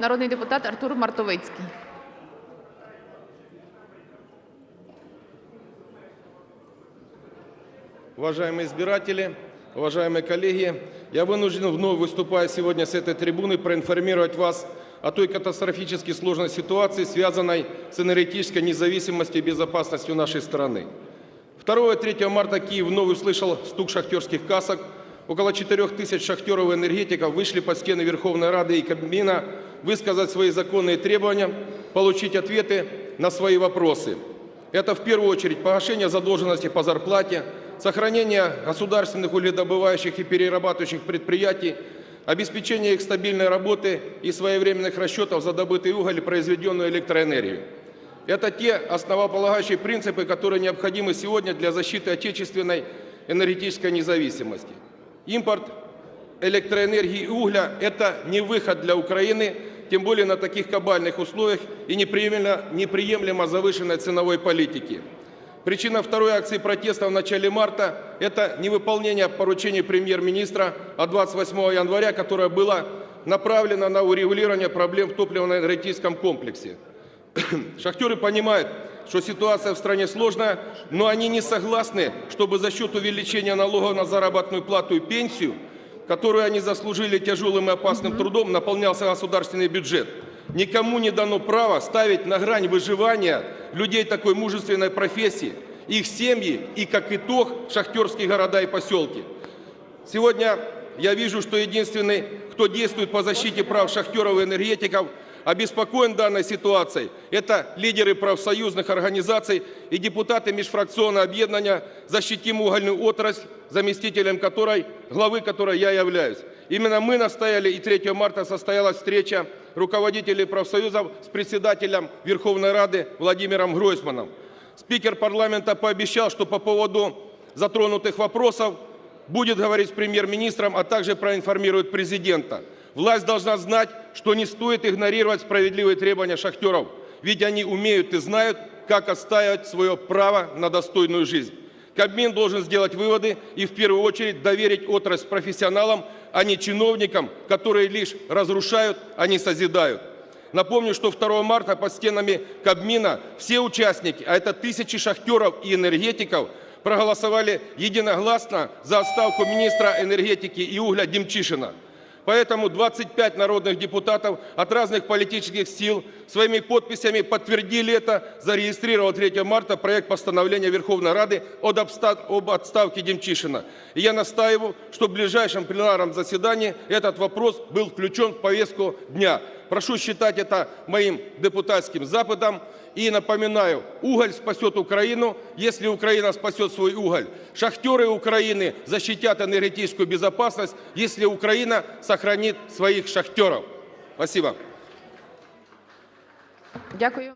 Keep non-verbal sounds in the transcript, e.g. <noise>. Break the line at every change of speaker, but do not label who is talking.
народний депутат Артур Мартовицький.
Уважаемые избиратели, уважаемые коллеги, я вынужден вновь, выступая сегодня с этой трибуны, проинформировать вас о той катастрофически сложной ситуации, связанной с энергетической независимостью и безопасностью нашей страны. 2 и 3 марта Киев вновь услышал стук шахтерских касок. Около 4 тысяч шахтеров и энергетиков вышли под стены Верховной Рады и Кабмина высказать свои законные требования, получить ответы на свои вопросы. Это в первую очередь погашение задолженности по зарплате, сохранение государственных угледобывающих и перерабатывающих предприятий, обеспечение их стабильной работы и своевременных расчетов за добытый уголь и произведенную электроэнергию. Это те основополагающие принципы, которые необходимы сегодня для защиты отечественной энергетической независимости. Импорт электроэнергии и угля – это не выход для Украины, тем более на таких кабальных условиях и неприемлемо, неприемлемо завышенной ценовой политики. Причина второй акции протеста в начале марта – это невыполнение поручений премьер-министра от 28 января, которое было направлено на урегулирование проблем в топливно-энергетическом комплексе. <clears throat> Шахтеры понимают, что ситуация в стране сложная, но они не согласны, чтобы за счет увеличения налогов на заработную плату и пенсию, которую они заслужили тяжелым и опасным трудом, наполнялся государственный бюджет. Никому не дано право ставить на грань выживания людей такой мужественной профессии, их семьи и, как итог, шахтерские города и поселки. Сегодня я вижу, что единственный, кто действует по защите прав шахтеров и энергетиков, обеспокоен данной ситуацией. Это лидеры профсоюзных организаций и депутаты межфракционного объединения «Защитим угольную отрасль», заместителем которой, главы которой я являюсь. Именно мы настояли, и 3 марта состоялась встреча руководителей профсоюзов с председателем Верховной Рады Владимиром Гройсманом. Спикер парламента пообещал, что по поводу затронутых вопросов будет говорить с премьер-министром, а также проинформирует президента. Власть должна знать, что не стоит игнорировать справедливые требования шахтеров, ведь они умеют и знают, как отстаивать свое право на достойную жизнь. Кабмин должен сделать выводы и в первую очередь доверить отрасль профессионалам, а не чиновникам, которые лишь разрушают, а не созидают. Напомню, что 2 марта под стенами Кабмина все участники, а это тысячи шахтеров и энергетиков, проголосовали единогласно за отставку министра энергетики и угля Демчишина. Поэтому 25 народных депутатов от разных политических сил своими подписями подтвердили это, зарегистрировал 3 марта проект постановления Верховной Рады об отставке Демчишина. И я настаиваю, что в ближайшем пленарном заседании этот вопрос был включен в повестку дня. Прошу считать это моим депутатским западом. И напоминаю, уголь спасет Украину, если Украина спасет свой уголь. Шахтеры Украины защитят энергетическую безопасность, если Украина сохранит своих шахтеров. Спасибо.
Дякую.